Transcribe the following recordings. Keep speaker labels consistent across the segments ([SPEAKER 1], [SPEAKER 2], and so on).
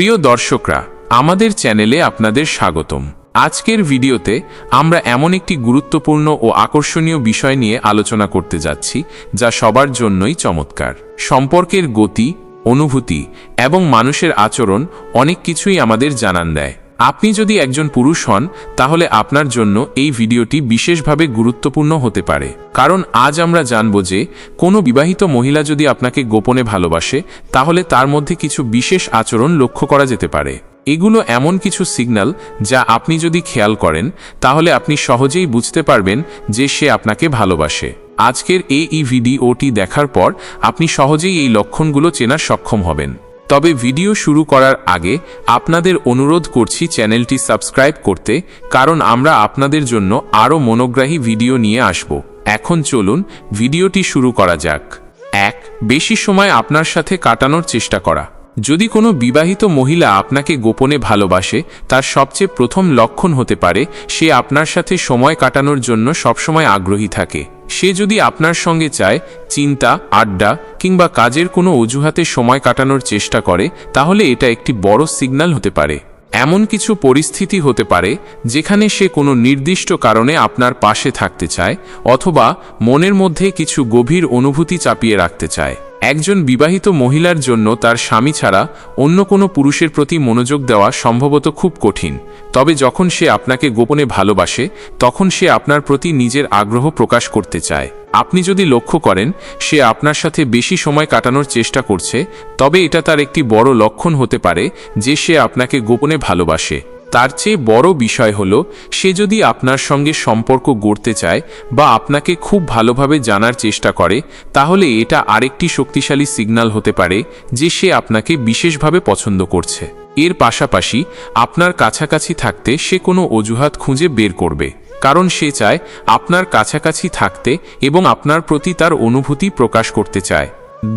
[SPEAKER 1] প্রিয় দর্শকরা, আমাদের চ্যানেলে আপনাদের স্বাগতম। আজকের ভিডিওতে আমরা এমন একটি গুরুত্বপূর্ণ ও আকর্ষণীয় বিষয় নিয়ে আলোচনা করতে যাচ্ছি, যা সবার জন্যই চমৎকার। সম্পর্কের গতি, অনুভূতি এবং মানুষের আচরণ অনেক কিছুই আমাদের জানান দেয়। আপনি যদি একজন পুরুষ হন, তাহলে আপনার জন্য এই ভিডিওটি বিশেষভাবে গুরুত্বপূর্ণ হতে পারে। কারণ আজ আমরা জানব যে, কোনো বিবাহিত মহিলা যদি আপনাকে গোপনে ভালোবাসে, তাহলে তার মধ্যে কিছু বিশেষ আচরণ লক্ষ্য করা যেতে পারে। এগুলো এমন কিছু সিগন্যাল যা আপনি যদি খেয়াল করেন, তাহলে আপনি সহজেই বুঝতে পারবেন যে সে আপনাকে ভালোবাসে। আজকের এই ভিডিওটি দেখার পর আপনি সহজেই এই লক্ষণগুলো চেনার সক্ষম হবেন। তবে ভিডিও শুরু করার আগে আপনাদের অনুরোধ করছি চ্যানেলটি সাবস্ক্রাইব করতে, কারণ আমরা আপনাদের জন্য আরও মনোগ্রাহী ভিডিও নিয়ে আসব। এখন চলুন ভিডিওটি শুরু করা যাক। এক, বেশি সময় আপনার সাথে কাটানোর চেষ্টা করা। যদি কোনো বিবাহিত মহিলা আপনাকে গোপনে ভালোবাসে, তার সবচেয়ে প্রথম লক্ষণ হতে পারে সে আপনার সাথে সময় কাটানোর জন্য সবসময় আগ্রহী থাকে। সে যদি আপনার সঙ্গে চায়, চিন্তা, আড্ডা কিংবা কাজের কোনো অজুহাতে সময় কাটানোর চেষ্টা করে, তাহলে এটা একটি বড় সিগন্যাল হতে পারে। এমন কিছু পরিস্থিতি হতে পারে, যেখানে সে কোনো নির্দিষ্ট কারণে আপনার পাশে থাকতে চায়, অথবা মনের মধ্যে কিছু গভীর অনুভূতি চাপিয়ে রাখতে চায়। একজন বিবাহিত মহিলার জন্য তার স্বামী ছাড়া অন্য কোনো পুরুষের প্রতি মনোযোগ দেওয়া সম্ভবত খুব কঠিন। তবে যখন সে আপনাকে গোপনে ভালোবাসে, তখন সে আপনার প্রতি নিজের আগ্রহ প্রকাশ করতে চায়। আপনি যদি লক্ষ্য করেন, সে আপনার সাথে বেশি সময় কাটানোর চেষ্টা করছে, তবে এটা তার একটি বড় লক্ষণ হতে পারে যে সে আপনাকে গোপনে ভালোবাসে। তার চেয়ে বড় বিষয় হল, সে যদি আপনার সঙ্গে সম্পর্ক গড়তে চায় বা আপনাকে খুব ভালোভাবে জানার চেষ্টা করে, তাহলে এটা আরেকটি শক্তিশালী সিগন্যাল হতে পারে যে সে আপনাকে বিশেষভাবে পছন্দ করছে। এর পাশাপাশি, আপনার কাছাকাছি থাকতে সে কোনো অজুহাত খুঁজে বের করবে, কারণ সে চায় আপনার কাছাকাছি থাকতে এবং আপনার প্রতি তার অনুভূতি প্রকাশ করতে চায়।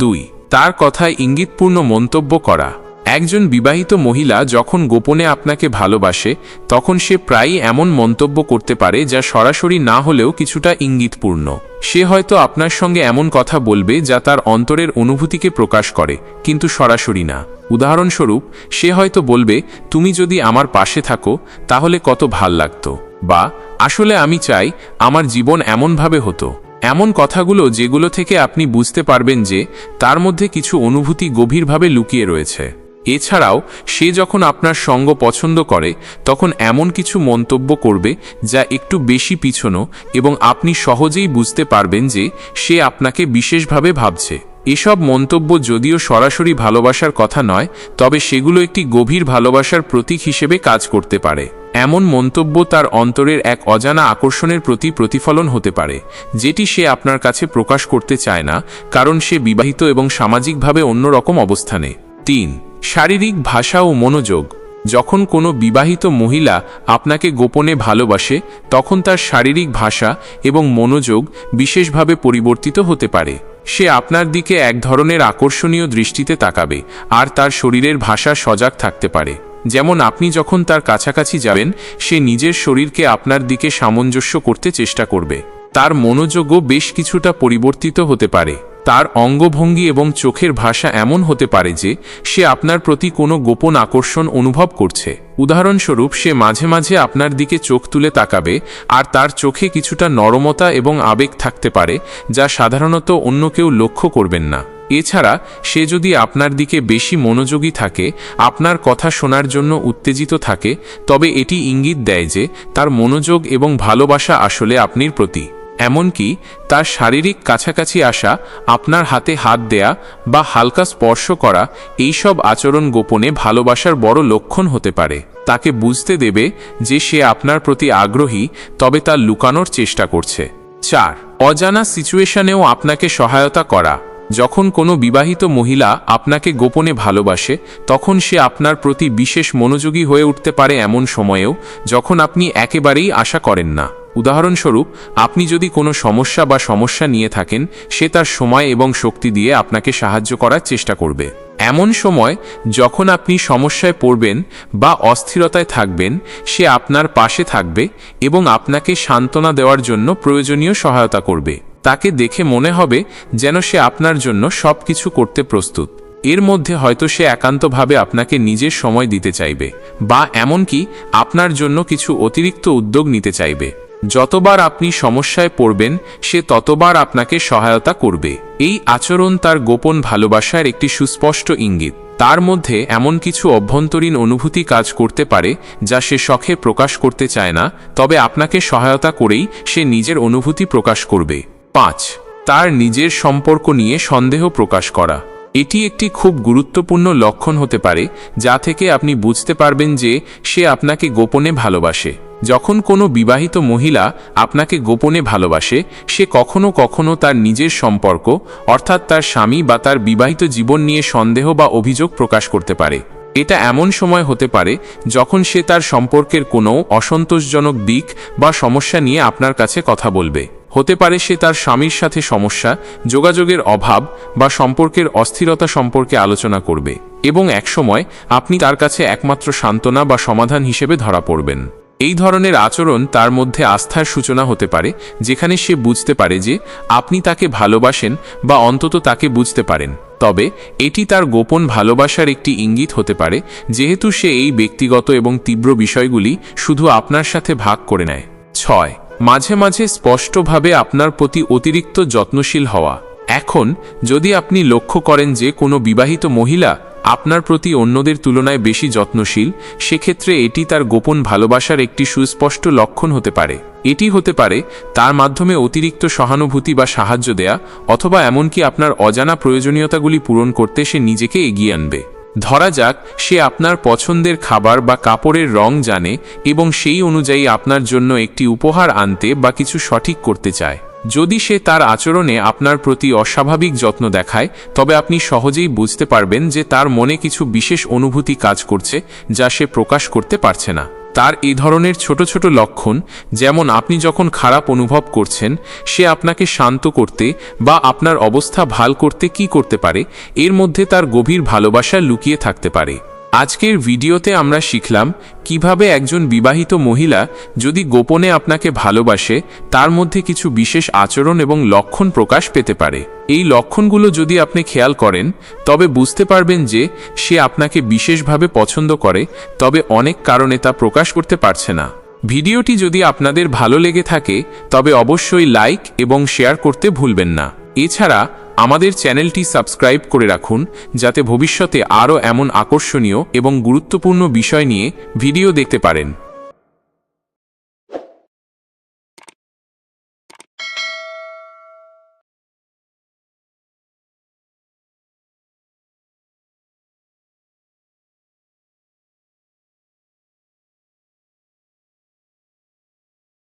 [SPEAKER 1] দুই, তার কথায় ইঙ্গিতপূর্ণ মন্তব্য করা। একজন বিবাহিত মহিলা যখন গোপনে আপনাকে ভালোবাসে, তখন সে প্রায়ই এমন মন্তব্য করতে পারে যা সরাসরি না হলেও কিছুটা ইঙ্গিতপূর্ণ। সে হয়তো আপনার সঙ্গে এমন কথা বলবে যা তার অন্তরের অনুভূতিকে প্রকাশ করে, কিন্তু সরাসরি না। উদাহরণস্বরূপ, সে হয়তো বলবে, তুমি যদি আমার পাশে থাকো, তাহলে কত ভালো লাগত। বা, আসলে আমি চাই আমার জীবন এমনভাবে হতো। এমন কথাগুলো যেগুলো থেকে আপনি বুঝতে পারবেন যে, তার মধ্যে কিছু অনুভূতি গভীরভাবে লুকিয়ে রয়েছে। এছাড়াও, সে যখন আপনার সঙ্গ পছন্দ করে, তখন এমন কিছু মন্তব্য করবে যা একটু বেশি পিছনো এবং আপনি সহজেই বুঝতে পারবেন যে সে আপনাকে বিশেষভাবে ভাবছে। এসব মন্তব্য যদিও সরাসরি ভালোবাসার কথা নয়, তবে সেগুলো একটি গভীর ভালোবাসার প্রতীক হিসেবে কাজ করতে পারে। এমন মন্তব্য তার অন্তরের এক অজানা আকর্ষণের প্রতি প্রতিফলন হতে পারে, যেটি সে আপনার কাছে প্রকাশ করতে চায় না, কারণ সে বিবাহিত এবং সামাজিকভাবে অন্যরকম অবস্থানে। তিন, শারীরিক ভাষা ও মনোযোগ। যখন কোনো বিবাহিত মহিলা আপনাকে গোপনে ভালোবাসে, তখন তার শারীরিক ভাষা এবং মনোযোগ বিশেষভাবে পরিবর্তিত হতে পারে। সে আপনার দিকে এক ধরনের আকর্ষণীয় দৃষ্টিতে তাকাবে, আর তার শরীরের ভাষা সজাগ থাকতে পারে। যেমন আপনি যখন তার কাছাকাছি যাবেন, সে নিজের শরীরকে আপনার দিকে সামঞ্জস্য করতে চেষ্টা করবে। তার মনোযোগও বেশ কিছুটা পরিবর্তিত হতে পারে। তার অঙ্গভঙ্গি এবং চোখের ভাষা এমন হতে পারে যে সে আপনার প্রতি কোনো গোপন আকর্ষণ অনুভব করছে। উদাহরণস্বরূপ, সে মাঝে মাঝে আপনার দিকে চোখ তুলে তাকাবে আর তার চোখে কিছুটা নরমতা এবং আবেগ থাকতে পারে, যা সাধারণত অন্য কেউ লক্ষ্য করবেন না। এছাড়া, সে যদি আপনার দিকে বেশি মনোযোগী থাকে, আপনার কথা শোনার জন্য উত্তেজিত থাকে, তবে এটি ইঙ্গিত দেয় যে তার মনোযোগ এবং ভালোবাসা আসলে আপনির প্রতি। এমনকি তার শারীরিক কাছাকাছি আসা, আপনার হাতে হাত দেয়া বা হালকা স্পর্শ করা এইসব আচরণ গোপনে ভালোবাসার বড় লক্ষণ হতে পারে। তাকে বুঝতে দেবে যে সে আপনার প্রতি আগ্রহী, তবে তা লুকানোর চেষ্টা করছে। চার, অজানা সিচুয়েশনেও আপনাকে সহায়তা করা। যখন কোনো বিবাহিত মহিলা আপনাকে গোপনে ভালোবাসে, তখন সে আপনার প্রতি বিশেষ মনোযোগী হয়ে উঠতে পারে এমন সময়েও, যখন আপনি একেবারেই আশা করেন না। উদাহরণস্বরূপ, আপনি যদি কোনো সমস্যা বা সমস্যা নিয়ে থাকেন, সে তার সময় এবং শক্তি দিয়ে আপনাকে সাহায্য করার চেষ্টা করবে। এমন সময়, যখন আপনি সমস্যায় পড়বেন বা অস্থিরতায় থাকবেন, সে আপনার পাশে থাকবে এবং আপনাকে সান্ত্বনা দেওয়ার জন্য প্রয়োজনীয় সহায়তা করবে। তাকে দেখে মনে হবে যেন সে আপনার জন্য সব কিছু করতে প্রস্তুত। এর মধ্যে হয়তো সে একান্তভাবে আপনাকে নিজের সময় দিতে চাইবে বা এমনকি আপনার জন্য কিছু অতিরিক্ত উদ্যোগ নিতে চাইবে। যতবার আপনি সমস্যায় পড়বেন, সে ততবার আপনাকে সহায়তা করবে। এই আচরণ তার গোপন ভালোবাসার একটি সুস্পষ্ট ইঙ্গিত। তার মধ্যে এমন কিছু অভ্যন্তরীণ অনুভূতি কাজ করতে পারে, যা সে শখে প্রকাশ করতে চায় না, তবে আপনাকে সহায়তা করেই সে নিজের অনুভূতি প্রকাশ করবে। পাঁচ, তার নিজের সম্পর্ক নিয়ে সন্দেহ প্রকাশ করা। এটি একটি খুব গুরুত্বপূর্ণ লক্ষণ হতে পারে, যা থেকে আপনি বুঝতে পারবেন যে সে আপনাকে গোপনে ভালোবাসে। যখন কোনো বিবাহিত মহিলা আপনাকে গোপনে ভালোবাসে, সে কখনো কখনো তার নিজের সম্পর্ক, অর্থাৎ তার স্বামী বা তার বিবাহিত জীবন নিয়ে সন্দেহ বা অভিযোগ প্রকাশ করতে পারে। এটা এমন সময় হতে পারে, যখন সে তার সম্পর্কের কোনো অসন্তোষজনক দিক বা সমস্যা নিয়ে আপনার কাছে কথা বলবে। হতে পারে সে তার স্বামীর সাথে সমস্যা, যোগাযোগের অভাব বা সম্পর্কের অস্থিরতা সম্পর্কে আলোচনা করবে এবং একসময় আপনি তার কাছে একমাত্র সান্ত্বনা বা সমাধান হিসেবে ধরা পড়বেন। এই ধরনের আচরণ তার মধ্যে আস্থার সূচনা হতে পারে, যেখানে সে বুঝতে পারে যে আপনি তাকে ভালোবাসেন বা অন্তত তাকে বুঝতে পারেন। তবে এটি তার গোপন ভালোবাসার একটি ইঙ্গিত হতে পারে, যেহেতু সে এই ব্যক্তিগত এবং তীব্র বিষয়গুলি শুধু আপনার সাথে ভাগ করে নেয়। ছয় মাঝে মাঝে স্পষ্টভাবে আপনার প্রতি অতিরিক্ত যত্নশীল হওয়া। এখন, যদি আপনি লক্ষ্য করেন যে কোনো বিবাহিত মহিলা আপনার প্রতি অন্যদের তুলনায় বেশি যত্নশীল, সেক্ষেত্রে এটি তার গোপন ভালোবাসার একটি সুস্পষ্ট লক্ষণ হতে পারে। এটি হতে পারে তার মাধ্যমে অতিরিক্ত সহানুভূতি বা সাহায্য দেয়া, অথবা এমনকি আপনার অজানা প্রয়োজনীয়তাগুলি পূরণ করতে সে নিজেকে এগিয়ে আনবে। ধরা যাক, সে আপনার পছন্দের খাবার বা কাপড়ের রং জানে এবং সেই অনুযায়ী আপনার জন্য একটি উপহার আনতে বা কিছু সঠিক করতে চায়। যদি সে তার আচরণে আপনার প্রতি অস্বাভাবিক যত্ন দেখায়, তবে আপনি সহজেই বুঝতে পারবেন যে তার মনে কিছু বিশেষ অনুভূতি কাজ করছে যা সে প্রকাশ করতে পারছে না। তার এই ধরনের ছোট ছোট লক্ষণ, যেমন আপনি যখন খারাপ অনুভব করছেন, সে আপনাকে শান্ত করতে বা আপনার অবস্থা ভালো করতে কি করতে পারে, এর মধ্যে তার গভীর ভালোবাসা লুকিয়ে থাকতে পারে। আজকের ভিডিওতে আমরা শিখলাম কীভাবে একজন বিবাহিত মহিলা যদি গোপনে আপনাকে ভালোবাসে, তার মধ্যে কিছু বিশেষ আচরণ এবং লক্ষণ প্রকাশ পেতে পারে। এই লক্ষণগুলো যদি আপনি খেয়াল করেন, তবে বুঝতে পারবেন যে সে আপনাকে বিশেষভাবে পছন্দ করে, তবে অনেক কারণে তা প্রকাশ করতে পারছে না। ভিডিওটি যদি আপনাদের ভালো লেগে থাকে, তবে অবশ্যই লাইক এবং শেয়ার করতে ভুলবেন না। এছাড়া আমাদের চ্যানেলটি সাবস্ক্রাইব করে রাখুন, যাতে ভবিষ্যতে আরও এমন আকর্ষণীয় এবং গুরুত্বপূর্ণ বিষয় নিয়ে ভিডিও দেখতে পারেন।